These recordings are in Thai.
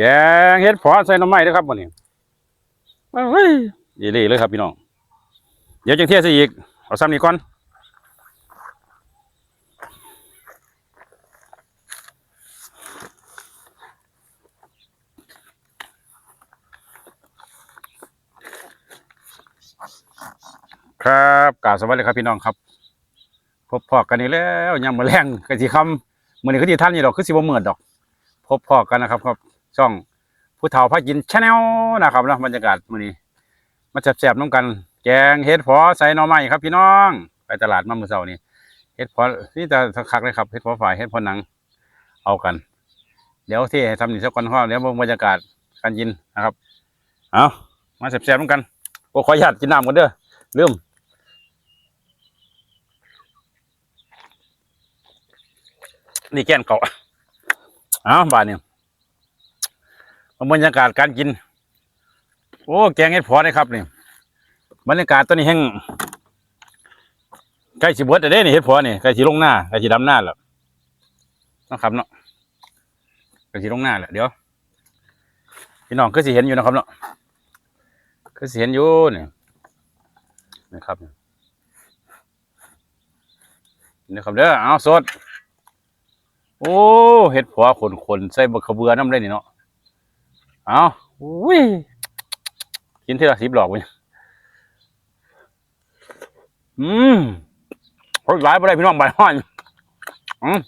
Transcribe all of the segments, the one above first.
แกงเฮ็ดพอใส่หน้ำไม้เด้อครับวันนี้เฮ้ยดีเลยเลยครับพี่น้อง เดี๋ยวจังเทใส่อีก เอาซ้ำนี้ก่อนครับกราบสวัสดีครับพี่น้องครับ พบพอกันนี่แล้วยังมาแรงกะสิคำมื้อนี้คือสิท่านนี่ดอกคือสิบ่เหมือนดอก พบพอกันนะครับครับ ช่องผู้เฒ่าพากินชาแนลนะครับเนาะบรรยากาศมื้อนี้มาแซ่บๆน้ำกัน แกงเฮ็ดพอใส่หน่อไม้ครับ พี่น้อง ไปตลาดมาเมื่อเช้านี้เฮ็ดพอนี่จะสักคักเลยครับเฮ็ดพอฝ่ายเฮ็ดพอหนังเอากัน เดี๋ยวที่ทำนี่สักก่อนพ่อเดี๋ยวเบิ่งบรรยากาศการกินนะครับเอามาแซ่บๆน้ำกันโอ้ขออนุญาตกินน้ำกันเด้อลืมนี่แกนเก่าเอาบาทเนี่ย บรรยากาศการกิน โอ้ แกงเห็ดพอเลยครับนี่บรรยากาศตอนนี้แห้งใกล้สิเบิดแล้เด้นี่เห็ดพอนี่ใกล้สิลงหน้าใกล้สิดำหน้าแล้วนะครับเนาะใกล้สิลงหน้าแล้วเดี๋ยวพี่น้องก็สิเห็นอยู่นะครับเนาะก็สิเห็นอยู่นี่นะครับนี่ครับเด้อเอาสด โอ้เห็ดผัวขนขนๆใส่บักขะเบือน้ำเลยนี่เนาะ เอาอุ้ยกินทีละสิบหลอกไปอืมโอ้ยหลายไปได้พี่น้องบายห้อยอืม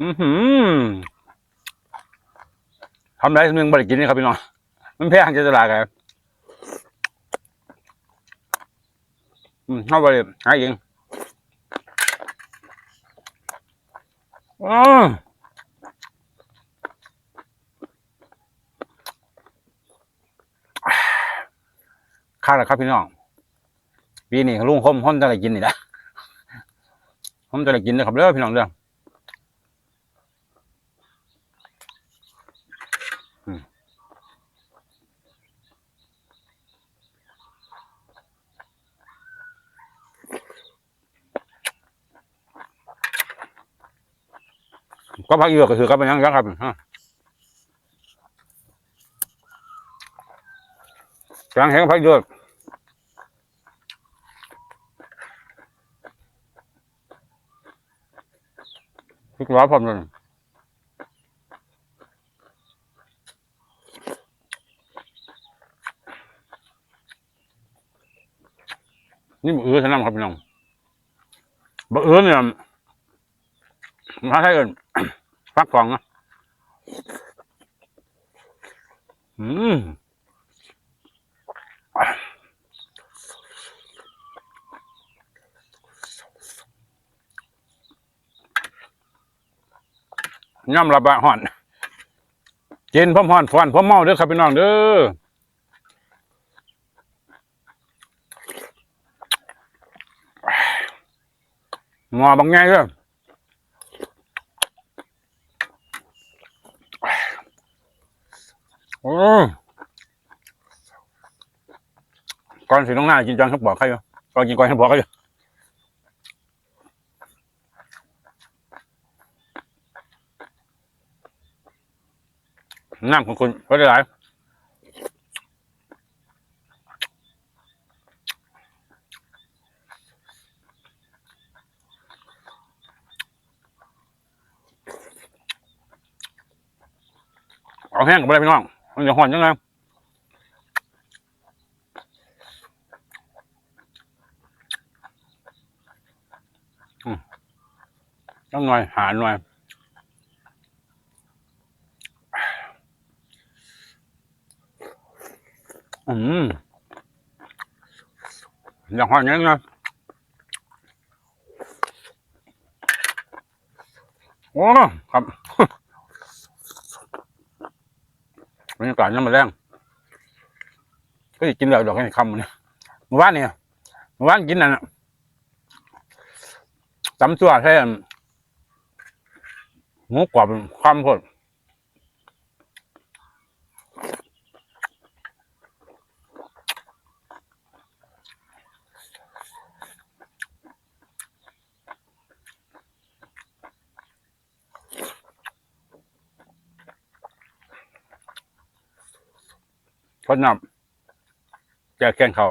อือหือทำไรสิ่งหนึ่งบริกินนี่ครับพี่น้อง มันแพงจะตลาดกันอืมเข้าไปเลยหาเองอืมข้าวแล้ว ครับพี่น้องปีนี้ลุงคมห้อมจะได้กินนี่แหละห้อมจะได้กินนะครับเด้อพี่น้องเด้ออืมก็พักเยอะก็คือกับมันยังยังครับฮะกลางแห้งพักเยอะ พริกร้อพร้อมเลยนี่บะเอือท่านั้นครับพี่น้องบะเอือเนี่ยมาให้เอินฟักฟองนะอืม ย่ำระบะห่อนกินพร้อมห่อนฟอนพร้อมเมาเด้อครับพี่น้องเด้อหมอบางไงเด้อก่อนสิน้องหน้ากินจอนเขาบอกใครอยู่ก่อนกินก่อนเขาบอกใคร น้ำของคุณก็ได้หลายเอาแห้งกับอะไรพี่น้อง มันจะห่อนยังไงต้องหน่อยหาหน่อย อืมอย่าห่อนยังไงโอ้ครับบรรยากาศยังมาแรงก็กินเหล้าดอกให้คำมันเนี่ยเมื่อวานเนี่ยเมื่อวานกินนั่นน่ะตำตัวแค่หมูกรอบความพด ดน้ำแจกแกงเขา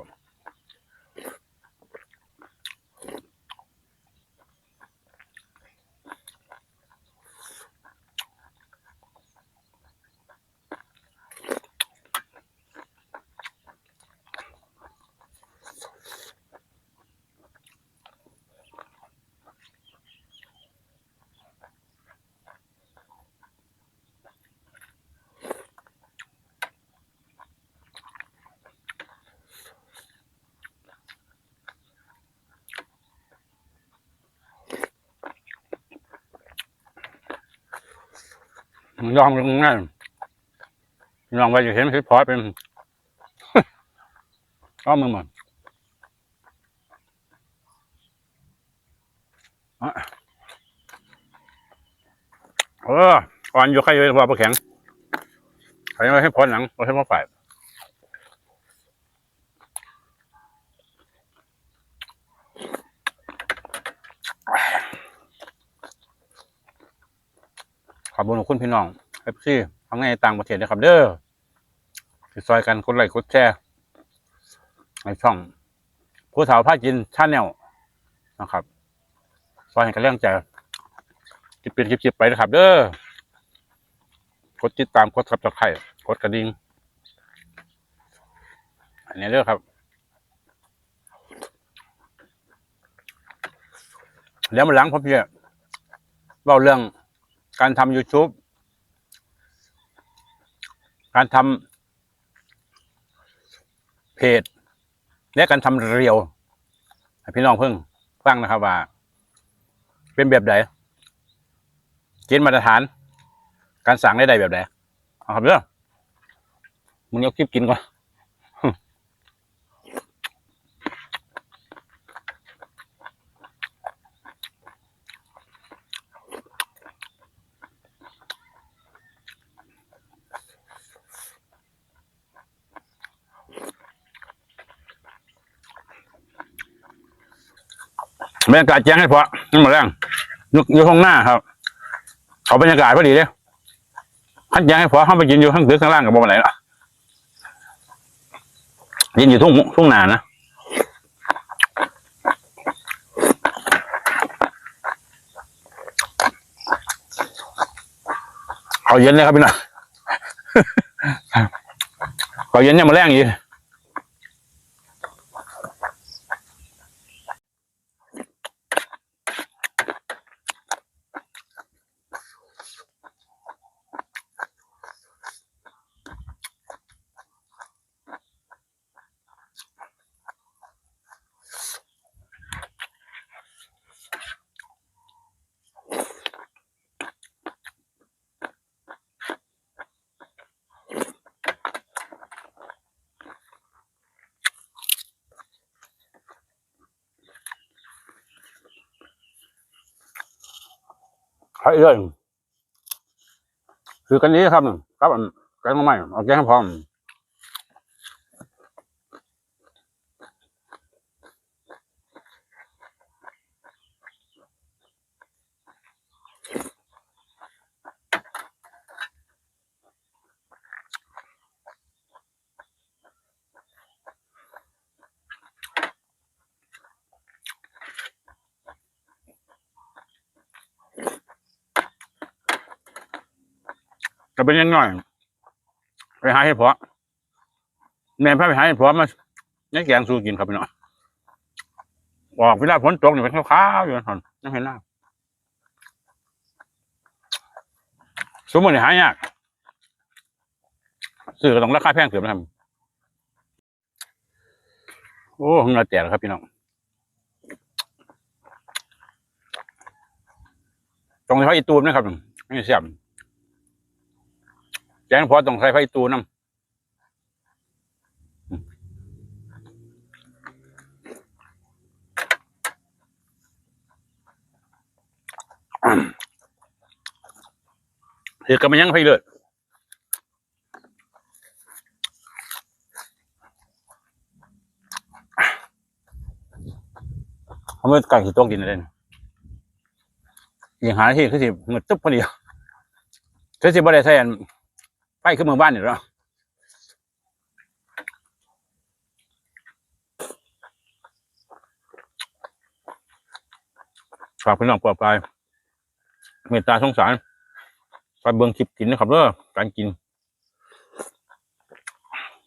ยอมลงง่ายลองไปจะเห็นคือพอเป็นก็มือหมดเอออ่อนอยู่ใครอยู่ว่าปลาแข็งใครไม่ให้พ้นหนังเราให้มาฝ่าย อบคุณคุณพี่น้องเอฟซีทั้งในต่างประเทศนะครับเด้อที่ซอยกันกดไลค์กดแชร์ในช่องผู้สาวผ้ากินชาแนลนะครับซอยให้กันเรื่องใจจิบเป็นจิบๆไปนะครับ เด้อกดติดตามกดสับตะไคร่กดกระดิ่งอันนี้เด้อครับเดี๋ยวมาหลังพ่อพี่เล่าเรื่อง การทำ YouTube การทำเพจ และการทำเรียว พี่น้องเพิ่งฟังนะครับว่า เป็นแบบไหนเกณฑ์มาตรฐาน การสั่งได้ใดแบบไหนเอาครับเด้อมึงยกคลิปกินก่อน บรรยากาศแจ้งให้พอนั่นหมดแล้วอยู่อยู่ห้องหน้าครับเขาบรรยากาศพอดีเลยขันแจ้งให้พอเข้าไปยืนอยู่ข้างตึกข้างล่างกับบ่มาไหนล่ะยืนอยู่ทุ่งทุ่งนานะเขาเย็นเลยครับพี่น้องเขาเย็นยังมาแรงอีก ใช่เลยคือกันนี้ครับครับอันแกงใหม่เอาแกงให้พร้อม จะเป็นยังไงไปหาให้พอแม่พาไปหาให้พอมาเนี่ยแกงสู้กินครับพี่น้องออกเวลาฝนตกนี่เป็นขาวๆอยู่นะท่านยังเห็นหน้าสมมติหายากซื้อก็ต้องราคาแพงเกือบนะครับโอ้หงาแตกแล้วครับพี่น้องตรงนี้เขาอีตูมนะครับไม่เสียบ แกงพอต้องใส่ไฟตูน้ำเห็ดก็มันยังไฟเลยเขาไม่ไก่ที่ตัวกินเลยยังหาที่คือสิเงินตึ๊บพอดีคือสิบ่ได้ใส่อัน ไฟขึ้นมือบ้านหยู่แล้วฝากพี่น้องปลอดภัยเมตตาสงสารไปเบืองคลิปกินนะครับเด้อการกิน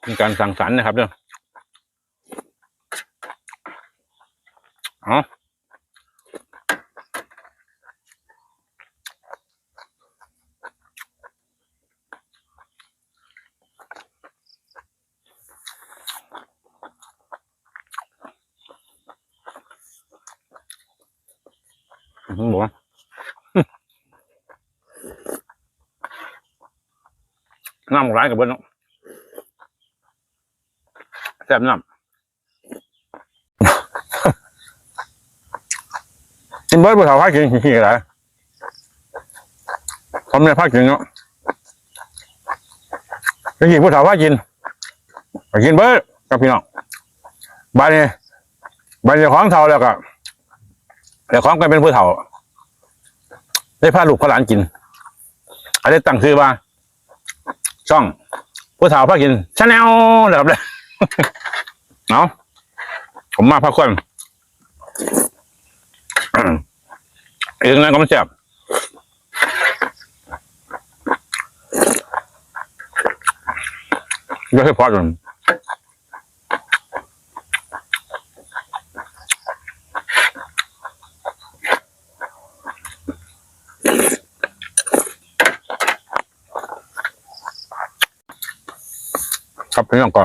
เป็นการสั่งสรรนะครับเด้ออ๋อ น้ำร้ายกับเบิ้ลเนาะแซ่บน้ำกินเบิ้ลผู้สาวพากินขี้อะไรผมเนี่ยพากินเนาะจะกินผู้สาวพากินไปกินเบิ้ลกับพี่น้องบ้านนี้บ้านเจ้าของเท่าแล้วก็เจ้าของก็เป็นผู้เฒ่า ได้พาลูกพาหลานกินอันนี้ตั้งชื่อว่า ช่องผู้สาวพากินชาแนลเลยครับเลยเนาะผมมาพักคนเองนะก็ไม่เจ็บก็ให้พอจน พี่น้องก็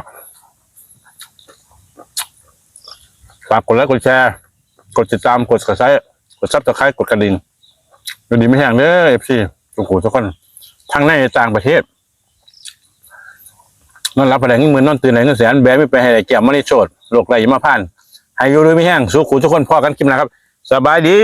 ฝากกดไลค์กดแชร์ กดติดตามกดกระไซกดซับสไครต์กดกระดิ่งดูดีไม่แห้งเด้อเอฟซีทุกคนทุกคนทั้งในต่างประเทศนอนรับอะไรเงินหมื่นนอนตื่นอะไรเงินแสนแบไม่ไปให้ไหนเกี่ยวไม่ได้โชดโรคไรมาผ่านให้อยู่ด้ไม่แห้งสุขุทุกคนพ่อกันกินนะครับ สบายดี